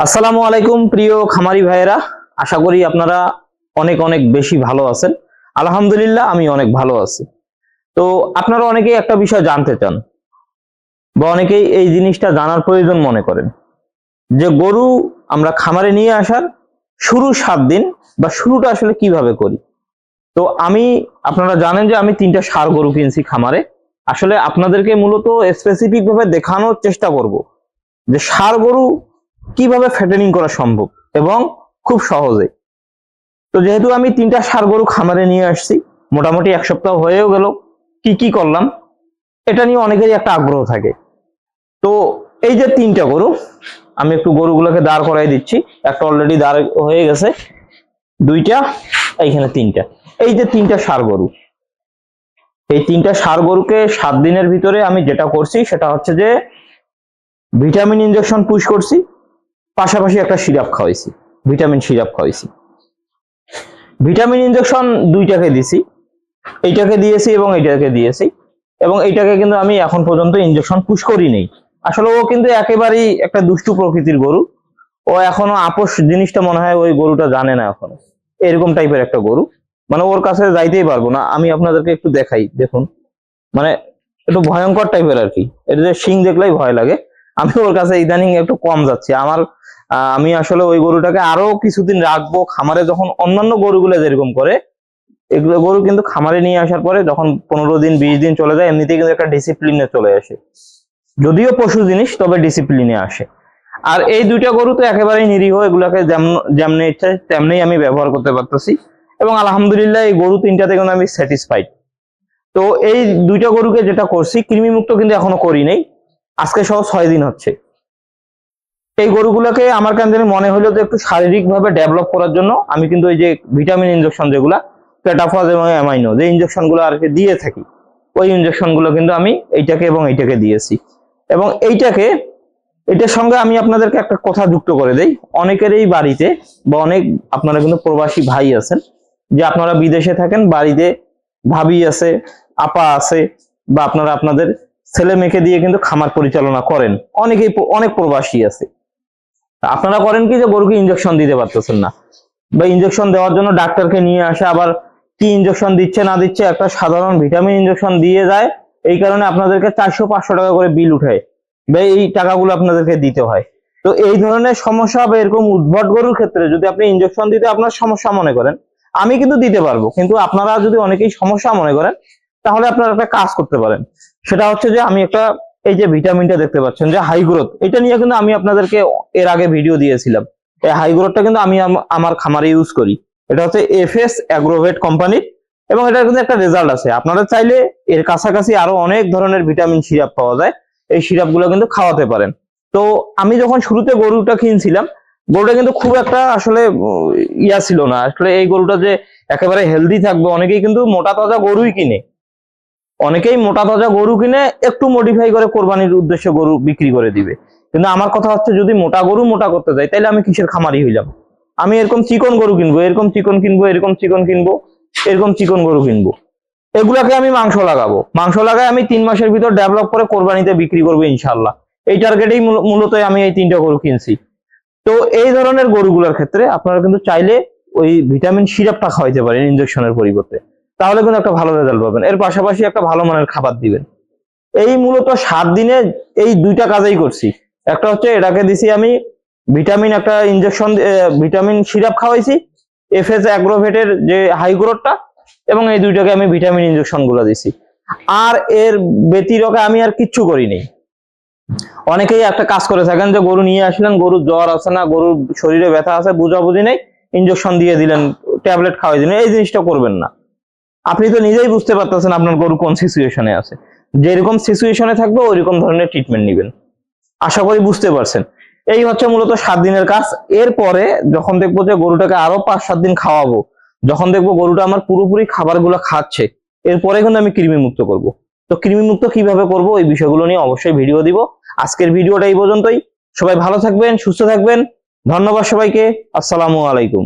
আসসালামু আলাইকুম, প্রিয় খামারি ভাইয়েরা। আশা করি আপনারা অনেক অনেক বেশি ভালো আছেন। আলহামদুলিল্লাহ, আমি অনেক ভালো আছি। তো আপনারা অনেকেই একটা বিষয় জানতে চান বা অনেকেই এই জিনিসটা জানার প্রয়োজন মনে করেন যে গরু আমরা খামারে নিয়ে আসার শুরু সাত দিন বা শুরুটা আসলে কীভাবে করি? তো আমি, আপনারা জানেন যে আমি তিনটা সার গরু কিনছি খামারে। আসলে আপনাদেরকে মূলত স্পেসিফিক ভাবে দেখানোর চেষ্টা করব যে সার গরু কীভাবে ফ্যাটেনিং করা সম্ভব? এবং খুব সহজে। তো যেহেতু আমি তিনটা সার গরু খামারে নিয়ে আসছি, মোটামুটি এক সপ্তাহ হয়েও গেল, কি কি করলাম, এটা নিয়ে অনেকেরই একটা আগ্রহ থাকে। তো এই যে তিনটা গরু, আমি একটু গরুগুলোকে দাঁড় করাই দিচ্ছি, একটা অলরেডি দাঁড় হয়ে গেছে, দুইটা, এইখানে তিনটা। এই যে তিনটা সার গরু, এই তিনটা সার গরুকে সাত দিনের ভিতরে আমি যেটা করছি, সেটা হচ্ছে যে ভিটামিন ইনজেকশন পুশ করছি পাশাপাশি একটা সিরাপ খাওয়াইছি, ভিটামিন সিরাপ খাওয়াইছি। ভিটামিন ইনজেকশন দুইটাকে দিছি, এইটাকে দিয়েছি এবং এইটাকে দিয়েছি, এবং এইটাকে কিন্তু আমি এখন পর্যন্ত ইনজেকশন পুশ করি নেই। আসলে ও কিন্তু একেবারেই একটা দুষ্টু প্রকৃতির গরু। ও এখনও আপোষ জিনিসটা মনে হয় ওই গরুটা জানে না এখনও। এরকম টাইপের একটা গরু। মানে ওর কাছে যাইতেই পারব না। আমি আপনাদেরকে একটু দেখাই, দেখুন। মানে একটু ভয়ঙ্কর টাইপের আর কি। এটা যে শিং দেখলেই ভয় লাগে। আমি ওর কাছে ইদানিং একটু কম যাচ্ছি। আমার আমি আসলে ওই গরুটাকে আরও কিছুদিন রাখব, খামারে যখন অন্যান্য গরুগুলো যেরকম করে, এগুলো গরু কিন্তু খামারে নিয়ে আসার পরে যখন পনেরো দিন, বিশ দিন চলে যায়, এমনিতেই কিন্তু একটা ডিসিপ্লিনে চলে আসে। যদিও পশু জিনিস, তবে ডিসিপ্লিনে আসে। আর এই দুইটা গরু তো একেবারেই নিরীহ, এগুলাকে যেমন- যেমনি ইচ্ছা, তেমনি আমি ব্যবহার করতে পারতেছি। এবং আলহামদুলিল্লাহ এই গরু তিনটাতে কিন্তু আমি স্যাটিসফাইড তো এই দুইটা গরুকে যেটা করছি কৃমি মুক্ত কিন্তু এখনও করি নাই। আজকে সহ ছয় দিন হচ্ছে। এই গরুগুলোকে আমার কেন মনে হলো যে একটু শারীরিক ভাবে ডেভেলপ করার জন্য আমি কিন্তু ওই যে ভিটামিন ইনজেকশন যেগুলা পেটাফজ এবং অ্যামাইনো যে ইনজেকশনগুলো আর দিয়ে থাকি, ওই ইনজেকশনগুলো কিন্তু আমি এইটাকে এবং এইটাকে দিয়েছি। এবং এইটাকে, এটার সঙ্গে আমি আপনাদেরকে একটা কথা যুক্ত করে দেই। অনেকেরই বাড়িতে বা অনেক আপনারা কিন্তু প্রবাসী ভাই আছেন, যে আপনারা বিদেশে থাকেন, বাড়িতে ভাবি আছে, আপা আছে, বা আপনারা আপনাদের ছেলে মেয়েকে দিয়ে কিন্তু খামার পরিচালনা করেন। অনেকেই অনেক প্রবাসী আছে। আপনারা করেন কি যে গরুকে ইনজেকশন দিতে পারতেছেন না। বা ইনজেকশন দেওয়ার জন্য ডাক্তারকে নিয়ে আসে, আবার কি ইনজেকশন দিচ্ছে, না দিচ্ছে, একটা সাধারণ ভিটামিন ইনজেকশন দিয়ে যায়। এই কারণে আপনাদেরকে চারশো, পাঁচশো টাকা করে বিল উঠায়। বা এই টাকাগুলো আপনাদেরকে দিতে হয়। তো এই ধরনের সমস্যা বা এরকম উদ্ভট গরুর ক্ষেত্রে যদি আপনি ইনজেকশন দিতে আপনার সমস্যা মনে করেন, আমি কিন্তু দিতে পারব। কিন্তু আপনারা যদি অনেকেই সমস্যা মনে করেন, তাহলে আপনারা একটা কাজ করতে পারেন। সেটা হচ্ছে যে আমি একটা, এই যে ভিটামিনটা দেখতে পাচ্ছেন, যে হাই গ্রোথ এটা নিয়ে কিন্তু আমি আপনাদেরকে এর আগে ভিডিও দিয়েছিলাম। এই হাই গ্রোথটা কিন্তু আমি আমার খামারে ইউজ করি। এটা হচ্ছে এফএস অ্যাগ্রোভেট কোম্পানির এবং এটার কিন্তু একটা রেজাল্ট আছে। আপনারা চাইলে এর কাছাকাছি আরও অনেক ধরনের ভিটামিন সিরাপ পাওয়া যায়। এই সিরাপগুলো কিন্তু খাওয়াতে পারেন। তো আমি যখন শুরুতে গরুটা কিনছিলাম, গরুটা কিন্তু খুব একটা আসলে ইয়া ছিল না। আসলে এই গরুটা যে একেবারে হেলদি থাকবে, অনেকেই কিন্তু মোটা তাজা গরুই কিনে। অনেকেই মোটা তাজা গরু কিনে একটু মডিফাই করে কোরবানির উদ্দেশ্যে গরু বিক্রি করে দিবে। কিন্তু আমার কথা হচ্ছে যদি মোটা গরু মোটা করতে যাই তাহলে আমি কিসের খামারি হইলাম আমি এরকম চিকন গরু কিনবো, এরকম চিকন কিনবো, এরকম চিকন কিনবো, এরকম চিকন গরু কিনবো। এগুলাকে আমি মাংস লাগাবো। মাংস লাগাই আমি তিন মাসের ভিতর ডেভেলপ করে কোরবানিতে বিক্রি করব ইনশাল্লাহ এই টার্গেটেই মূলত আমি এই তিনটা গরু কিনছি। তো এই ধরনের গরুগুলোর ক্ষেত্রে আপনারা কিন্তু চাইলে ওই ভিটামিন সিরাপটা খাওয়াইতে পারেন ইনজেকশনের পরিবর্তে। তাহলে কিন্তু একটা ভালো রেজাল্ট পাবেন। এর পাশাপাশি একটা ভালো মানের খাবার দিবেন। এই মূলত সাত দিনে এই দুইটা কাজেই করছি। একটা হচ্ছে এটাকে দিছি আমি ভিটামিন একটা ইনজেকশন ভিটামিন সিরাপ খাওয়াইছি এফএস অ্যাগ্রোভেটের যে হাইগ্রোডটা এবং এই দুইটাকে আমি ভিটামিন ইনজেকশনগুলো দিছি। আর এর ব্যতিরকে আমি আর কিচ্ছু করিনি অনেকেই একটা কাজ করে থাকেন যে গরু নিয়ে আসলেন, গরুর জ্বর আছে না, গরুর শরীরে ব্যথা আছে, বুঝাবুঝি নেই ইনজেকশন দিয়ে দিলেন ট্যাবলেট খাওয়াই দিলেন, এই জিনিসটা করবেন না। আপনি তো নিজেই বুঝতে পারতেছেন আপনার গরু কোন সিচুয়েশনে আছে। যেরকম সিচুয়েশনে থাকবে, ওইরকম ধরনের ট্রিটমেন্ট নেবেন। আশা করি বুঝতে পারছেন। এই হচ্ছে মূলত সাত দিনের কাজ। এরপরে যখন দেখব যে গরুটাকে আরও পাঁচ সাত দিন খাওয়াবো, যখন দেখব গরুটা আমার পুরোপুরি খাবারগুলো খাচ্ছে, এরপরে কিন্তু আমি কৃমি মুক্ত করব। তো কৃমি মুক্ত কীভাবে করব, এই বিষয়গুলো নিয়ে অবশ্যই ভিডিও দিব। আজকের ভিডিওটা এই পর্যন্তই। সবাই ভালো থাকবেন, সুস্থ থাকবেন। ধন্যবাদ সবাইকে। আসসালামু আলাইকুম।